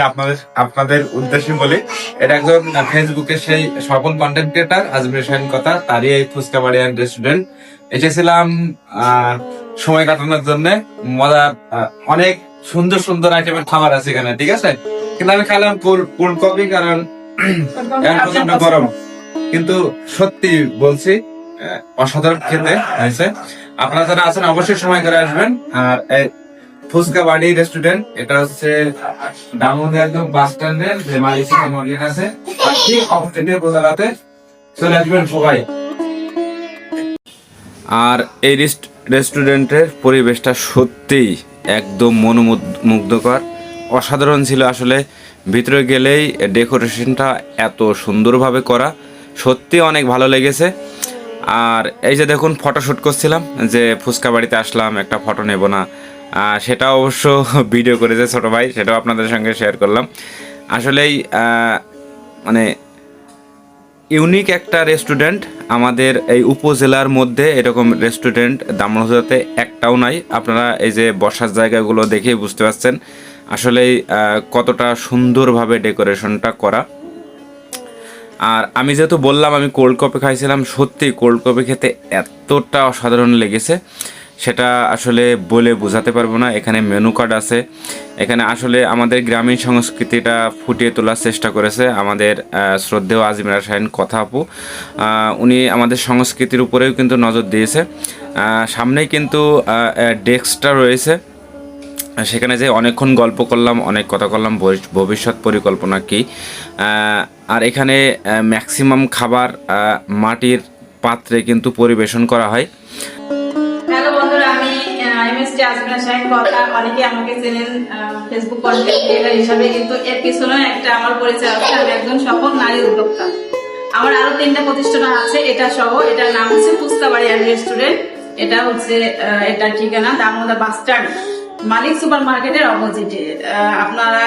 আপনাদের আপনাদের উদ্দেশ্যে বলি। এটা একজন ফেসবুকে সেই সফল কন্টেন্ট ক্রিয়েটার আজমিরা শাহিন কথা তারই এই ফুচকা বাড়ি অ্যান্ড রেস্টুরেন্ট এসেছিলাম সময় কাটানোর জন্য। আহ, অনেক সুন্দর সুন্দর আইটেমের খাবার আছে এখানে ঠিক আছে? কিন্তু আমি খেলাম কোল্ড কারণ এখন গরম। কিন্তু সত্যি বলছি অসাধারণ খেতে হয়েছে। আপনারা যারা আছেন, অবশ্যই সময় করে আসবেন। আর বাড়ি রেস্টুরেন্ট এটা হচ্ছে একদম বাস স্ট্যান্ডের যে মালিসি ঠিক বোঝালাতে চলে আসবেন সবাই। আর এই রেস্টুরেন্টের পরিবেশটা সত্যিই একদম মনোমুগ্ধকর অসাধারণ ছিল আসলে ভিতরে গেলেই ডেকোরেশনটা এত সুন্দরভাবে করা। সত্যি অনেক ভালো লেগেছে। আর এই যে দেখুন ফটোশ্যুট করছিলাম যে ফুচকা বাড়িতে আসলাম, একটা ফটো নেব না। সেটা অবশ্য ভিডিও করেছে ছোটো ভাই, সেটাও আপনাদের সঙ্গে শেয়ার করলাম। আসলেই মানে ইউনিক একটা রেস্টুরেন্ট আমাদের এই উপজেলার মধ্যে এরকম রেস্টুরেন্ট দামনহুদাতে একটাও নাই। আপনারা এই যে বসার জায়গাগুলো দেখেই বুঝতে পারছেন। আসলেই আহ, কতটা সুন্দরভাবে ডেকোরেশনটা করা। আর আমি যেহেতু বললাম আমি কোল্ড কফি খাইছিলাম সত্যি কোল্ড কফি খেতে এতটা অসাধারণ লেগেছে সেটা আসলে বলে বোঝাতে পারব না। এখানে মেনু কার্ড আছে। এখানে আসলে আমাদের গ্রামীণ সংস্কৃতিটা ফুটিয়ে তোলার চেষ্টা করেছে। আমাদের শ্রদ্ধেয় আজমিরা শাহিন কথা আপু উনি আমাদের সংস্কৃতির উপরেও কিন্তু নজর দিয়েছে। সামনেই কিন্তু ডেস্কটা রয়েছে। সেখানে যে অনেকক্ষণ গল্প করলাম, অনেক কথা করলাম ভবিষ্যৎ পরিকল্পনা কি? আর এখানে ম্যাক্সিমাম খাবার মাটির পাত্রে কিন্তু পরিবেশন করা হয়। এটা নাম হচ্ছে রেস্টুরেন্ট এটা হচ্ছে ঠিকানা দামোদা বাস স্ট্যান্ড মালিক সুপার মার্কেটের অপোজিটে আপনারা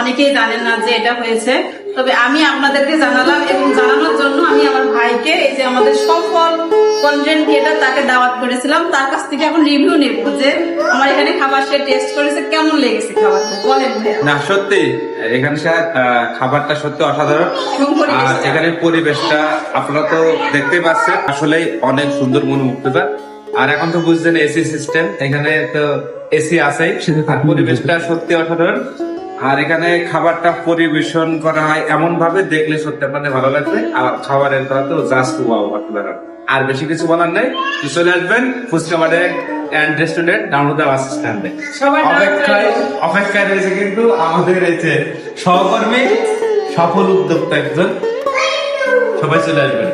অনেকেই জানেন না যে এটা হয়েছে। তবে আমি আপনাদেরকে জানালাম এবং জানানোর জন্য আমি আমার ভাইকে এই যে আমাদের সফল কন্টেন্ট ক্রিয়েটার তাকে দাওয়াত করেছিলাম। তার কাছ থেকে এখন রিভিউ নেব যে আমার এখানে খাবার সে টেস্ট করেছে কেমন লেগেছে খাবারটা? বলেন না সত্যি এখানকার আহ, খাবারটা সত্যি অসাধারণ। আর পরিবেশটা। এখানে পরিবেশটা আপনারা তো দেখতে পাচ্ছেন। আসলে অনেক সুন্দর মনোমুগ্ধতা আর এখন তো বুঝছেন এসি সিস্টেম এখানে তো এসি আছেই। আর পরিবেশটা সত্যি অসাধারণ। আর এখানে খাবারটা পরিবেশন করা হয় এমন ভাবে দেখলে সত্যি আপনাদের ভালো লাগবে। আর খাবারের তো জাস্ট ওয়াও আপনারা। আর বেশি কিছু বলার নেই। চলে আসবেন ফুচকা বাড়ি অ্যান্ড রেস্টুরেন্ট ডাউনলোড বাস স্ট্যান্ডে অপেক্ষায় অপেক্ষায় রয়েছে কিন্তু আমাদের এই যে সহকর্মী সফল উদ্যোক্তা একজন। সবাই চলে আসবেন।